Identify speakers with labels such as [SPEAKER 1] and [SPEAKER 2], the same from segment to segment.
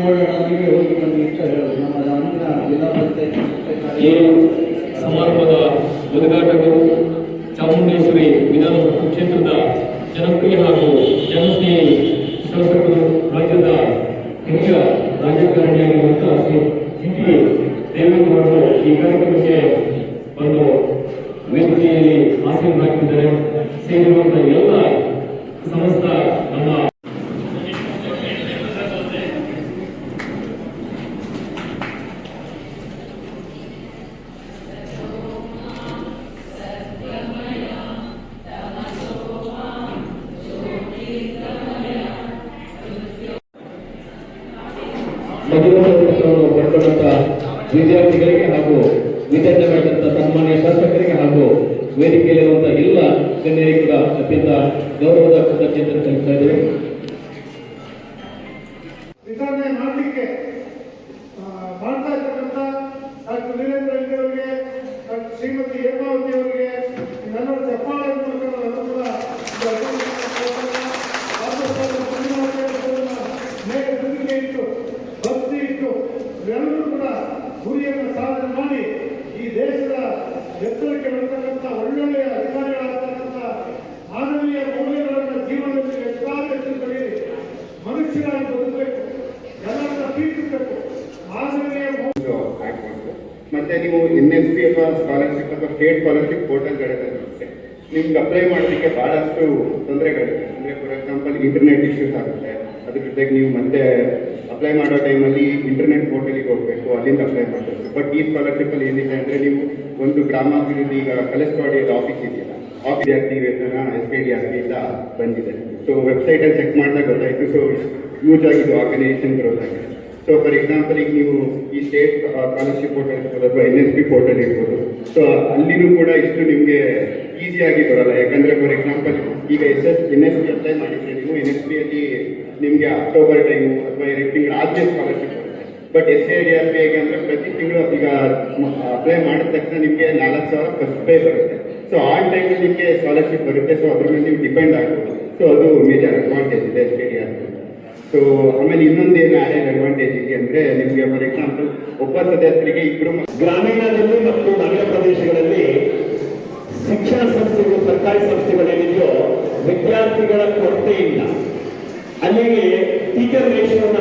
[SPEAKER 1] ಹೇಳೋದು ನಮ್ಮ ಜಿಲ್ಲಾ ಪಂಚಾಯತ್
[SPEAKER 2] ಸಮಾರಂಭದ ಉದ್ಘಾಟಕರು ಚಾಮುಂಡೇಶ್ವರಿ ವಿಧಾನ ಕ್ಷೇತ್ರದ ಜನಪ್ರಿಯ ಹಾಗೂ ಜನಸ್ನೇಹಿ ರಾಜ್ಯದ ಹಿರಿಯ ರಾಜಕಾರಣಿಯಾಗಿರುವಂತಹ ಶ್ರೀ ಸಿಟಿ ದೇವೇಗೌಡರು ಈ ಕಾರ್ಯಕ್ರಮಕ್ಕೆ ಒಂದು ವೇದಿಕೆಯಲ್ಲಿ ಆಸೀನರಾಗಿದ್ದಾರೆ. ಸೇರಿರುವಂತಹ ಎಲ್ಲ ಸಮಸ್ತ ಪತ್ರವನ್ನು ಬರ್ಕೊಂಡಂತ ವಿದ್ಯಾರ್ಥಿಗಳಿಗೆ ಹಾಗೂ ವಿತರಣೆ ಮಾಡಿದಂತ ಸನ್ಮಾನ್ಯ ಶಾಸಕರಿಗೆ ಹಾಗೂ ವೇದಿಕೆಯಲ್ಲಿರುವಂತಹ ಎಲ್ಲ ಗಣ್ಯರಿಗೆ ಕೂಡ ಅತ್ಯಂತ ಗೌರವದ ಕೃತಜ್ಞತೆ ಸಲ್ಲಿಸ್ತಾ ಇದ್ದೇವೆ.
[SPEAKER 3] ಮತ್ತೆ ನೀವು ಎನ್ ಎಸ್ ಪಿ ಅಥವಾ ಸ್ಕಾಲರ್ಶಿಪ್ ಅಥವಾ ಸ್ಟೇಟ್ ಸ್ಕಾಲರ್ಶಿಪ್ ಪೋರ್ಟಲ್ಗಳಲ್ಲಿ ನಿಮ್ಗೆ ಅಪ್ಲೈ ಮಾಡಲಿಕ್ಕೆ ಬಹಳಷ್ಟು ತೊಂದರೆಗಳಿದೆ. ಅಂದರೆ ಫಾರ್ ಎಕ್ಸಾಂಪಲ್ ಇಂಟರ್ನೆಟ್ ಇಶ್ಯೂಸ್ ಆಗುತ್ತೆ. ಅದ್ರ ಜೊತೆಗೆ ನೀವು ಮತ್ತೆ ಅಪ್ಲೈ ಮಾಡೋ ಟೈಮಲ್ಲಿ ಇಂಟರ್ನೆಟ್ ಪೋರ್ಟಲಿಗೆ ಹೋಗಬೇಕು. ಅಲ್ಲಿಂದ ಅಪ್ಲೈ ಮಾಡಬೇಕು ಬಟ್ ಈ ಸ್ಕಾಲರ್ಶಿಪ್ ಅಲ್ಲಿ ಏನಿದೆ ಅಂದರೆ ನೀವು ಒಂದು ಗ್ರಾಮಾಭಿವೃದ್ಧಿ ಈಗ ಕಲೆಸ್ಪಾಡಿಯಲ್ಲಿ ಆಫೀಸ್ ಇದೆಯಲ್ಲ. ಆಫೀಸ್ ವಿದ್ಯಾರ್ಥಿ ವೇತನ ಎಸ್ ಪಿ ಡಿ ಇಲ್ಲ ಬಂದಿದೆ. ಸೊ ವೆಬ್ಸೈಟ್ ಅಲ್ಲಿ ಚೆಕ್ ಮಾಡಿದಾಗ ಗೊತ್ತಾಯಿತು. ಸೊ ಯೂಸ್ ಆಗಿದ್ದು ಆರ್ಗನೈಸೇಷನ್ ಗ್ರೋತ್ ಆಗಿದೆ ಸೊ ಫಾರ್ ಎಕ್ಸಾಂಪಲ್ ಈಗ ನೀವು ಈ ಸ್ಟೇಟ್ ಸ್ಕಾಲರ್ಶಿಪ್ ಪೋರ್ಟಲ್ ಇರ್ಬೋದು ಅಥವಾ ಎನ್ ಎಸ್ ಪಿ ಪೋರ್ಟಲ್ ಇರ್ಬೋದು. ಸೊ ಅಲ್ಲಿನೂ ಕೂಡ ಇಷ್ಟು ನಿಮಗೆ ಈಸಿಯಾಗಿ ಬರಲ್ಲ. ಯಾಕಂದರೆ ಫಾರ್ ಎಕ್ಸಾಂಪಲ್ ಈಗ S S N S P apply ಮಾಡಿದ್ರೆ ನೀವು ಎನ್ ಎಸ್ ಪಿ ಅಲ್ಲಿ ನಿಮಗೆ ಅಕ್ಟೋಬರ್ ಟೈಮು ಅಥವಾ ಎರಡು ತಿಂಗಳು ಆದ್ಯ scholarship but S A D R P ಹೇಗೆ ಅಂದರೆ ಪ್ರತಿ ತಿಂಗಳು ಈಗ ಅಪ್ಲೈ ಮಾಡಿದ ತಕ್ಷಣ ನಿಮಗೆ ನಾಲ್ಕು ಸಾವಿರ ಫಸ್ಟ್ ಪೇ ಬರುತ್ತೆ. ಸೊ ಆ ಟೈಮಲ್ಲಿ ನಿಮಗೆ ಸ್ಕಾಲರ್ಶಿಪ್ ಬರುತ್ತೆ. ಸೊ ಅದ್ರ ಮೇಲೆ ನೀವು ಡಿಪೆಂಡ್ ಆಗ್ಬೋದು. ಸೊ ಅದು ಮೇಜರ್ ಅಡ್ವಾಂಟೇಜ್ ಇದೆ S A D R so ಆಮೇಲೆ ಇನ್ನೊಂದು ಏನು ಆ್ಯಡೆಡ್ ಅಡ್ವಾಂಟೇಜ್ ಇದೆ ಅಂದ್ರೆ ನಿಮಗೆ ಫಾರ್ ಎಕ್ಸಾಂಪಲ್ ಒಬ್ಬ ಸದಸ್ಯರಿಗೆ ಇಬ್ಬರು
[SPEAKER 4] ಗ್ರಾಮೀಣದಲ್ಲಿ ಮತ್ತು ನಗರ ಪ್ರದೇಶಗಳಲ್ಲಿ ಶಿಕ್ಷಣ ಸಂಸ್ಥೆಗಳು, ಸರ್ಕಾರಿ ಸಂಸ್ಥೆಗಳೇನಿದೆಯೋ ವಿದ್ಯಾರ್ಥಿಗಳ ಕೊರತೆಯಿಂದ, ಅಲ್ಲಿಗೆ ಟೀಚರ್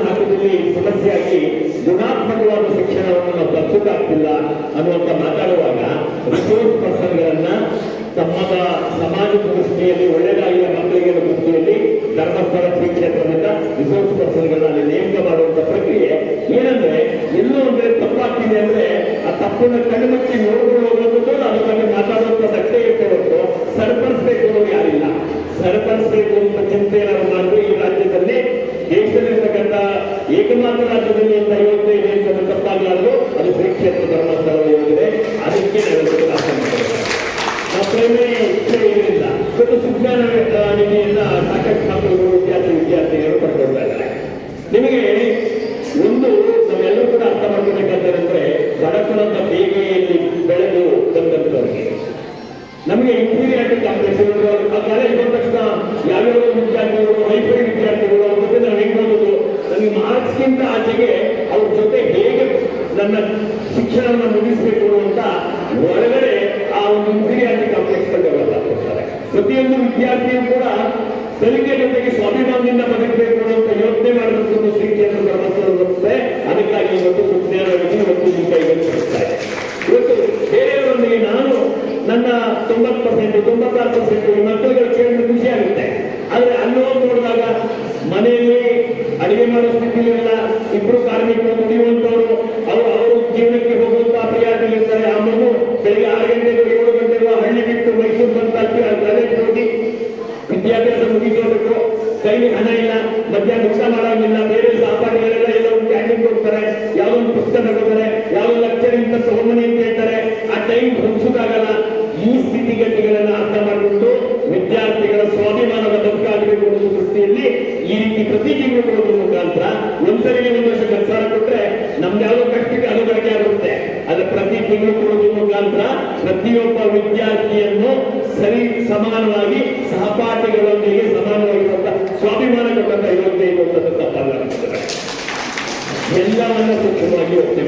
[SPEAKER 4] ಹಾಕೋದಲ್ಲಿ ಸಮಸ್ಯೆ ಸಮಸ್ಯೆಯಾಗಿ ಗುಣಾತ್ಮಕವಾದ ಶಿಕ್ಷಣವನ್ನು ನಾವು ತಲುಪಕ್ಕಾಗ್ತಿಲ್ಲ ಅನ್ನುವಂತ ಮಾತಾಡುವಾಗ ರಿಸೋರ್ಸ್ ಪರ್ಸನ್ಗಳನ್ನ ತಮ್ಮದ ಏನಂದ್ರೆ ಎಲ್ಲೋ ಅಂದ್ರೆ ತಪ್ಪಾಗ್ತಿದೆ ಅಂದ್ರೆ ಆ ತಪ್ಪನ್ನು ಕಣ್ಮುಚ್ಚಿ ನೋಡ್ಕೊಳ್ಳೋದು ಅದ್ರ ಬಗ್ಗೆ ಮಾತಾಡುವಂತ ಇರ್ತೇ ಹೊರತು ಸರಿಪಡಿಸ್ಬೇಕು ಅನ್ನೋದು ಯಾರಿಲ್ಲ. ಸರಿಪಡಿಸ್ಬೇಕು ಅಂತ ಚಿಂತೆ ಮಾಡಿದ್ರು ಈ ರಾಜ್ಯದಲ್ಲಿ. ದೇಶದಲ್ಲಿರ್ತಕ್ಕಂಥ ಏಕಮಾತ್ರ ರಾಜ್ಯದಲ್ಲಿ ಅಂತ ಇದೆ ಅಂತ ತಪ್ಪಾಗಲಾರದು, ಅದು ಶ್ರೀ ಕ್ಷೇತ್ರ ಧರ್ಮಸ್ಥಳ ಯೋಜನೆ ಅದಕ್ಕೆ ಪ್ರೈಮರಿ ಇಚ್ಛೆ ಇರಲಿಲ್ಲ ಇವತ್ತು ಸುಜ್ಞಾನ ನಿಧಿಯಿಂದ ಸಾಕಷ್ಟು ಮಕ್ಕಳು ವಿದ್ಯಾರ್ಥಿ, ವಿದ್ಯಾರ್ಥಿಗಳು ಪಡ್ಕೊಳ್ತಾ ಇದ್ದಾರೆ. ನಿಮಗೆ ನನ್ನ ಶಿಕ್ಷಣವನ್ನು ಮುಗಿಸಬೇಕು ಅಂತ ಒಳಗಡೆ ಆ ಒಂದು ಇಂಟೀರಿಯಾರಿಟಿ ಕಾಂಪ್ಲೆಕ್ಸ್ ಡೆವಲಪ್ ಆಗ್ತಿರ್ತಾರೆ ಪ್ರತಿಯೊಂದು ವಿದ್ಯಾರ್ಥಿಯು ಕೂಡ ಸಲಿಕೆ ಜೊತೆಗೆ ಸ್ವಾಭಿಮಾನದಿಂದ ಬದುಕಬೇಕು ಅಂತ ಯೋಚನೆ ಮಾಡಬೇಕು ಶಿಕ್ಷಣ ಬರುತ್ತೆ ಅದಕ್ಕಾಗಿ ಇವತ್ತು ಸುಜ್ಞಾನಿ ಮತ್ತು ಬರ್ತಾ ಇವತ್ತು ಬೇರೆಯವರೊಂದಿಗೆ ನಾನು ನನ್ನ ತೊಂಬತ್ತು ಪರ್ಸೆಂಟ್ ತೊಂಬತ್ತಾರು ಪರ್ಸೆಂಟ್ ಮಕ್ಕಳುಗಳು ಕೇಳಿದ್ರೆ ಖುಷಿ ಆಗುತ್ತೆ. ಆದ್ರೆ ಅಲ್ಲಿ ಹೋಗಿ ನೋಡಿದಾಗ ಮನೆಯಲ್ಲಿ ಅಡಿಗೆ ಮಾಡೋ ಸ್ಥಿತಿಲಿಲ್ಲ ಇಬ್ರು ಈ ರೀತಿ ಪ್ರತಿ ತಿಂಗಳು ಕೊಡೋದ್ರ ಮುಖಾಂತರ ಒಂದ್ಸರಿ ಒಂದು ವರ್ಷ ಕೆಲಸ ಕೊಟ್ರೆ ನಮ್ದು ಯಾವುದೋ ಕಷ್ಟಕ್ಕೆ ಅದು ಬಳಕೆ ಆಗುತ್ತೆ ಅದು ಪ್ರತಿ ತಿಂಗಳು ಕೊಡೋದ್ರ ಮುಖಾಂತರ ಪ್ರತಿಯೊಬ್ಬ ವಿದ್ಯಾರ್ಥಿಯನ್ನು ಸರಿ ಸಮಾನವಾಗಿ ಸಹಪಾಠಿಗಳೊಂದಿಗೆ ಸಮಾನವಾಗಿರುವಂತಹ ಸ್ವಾಭಿಮಾನ ಕೊಟ್ಟಂತ ಇವತ್ತೇ ಇರುವಂತಹ ತಪ್ಪಾಗುತ್ತದೆ. ಎಲ್ಲವನ್ನ ಸೂಕ್ಷ್ಮವಾಗಿ ಯೋಚನೆ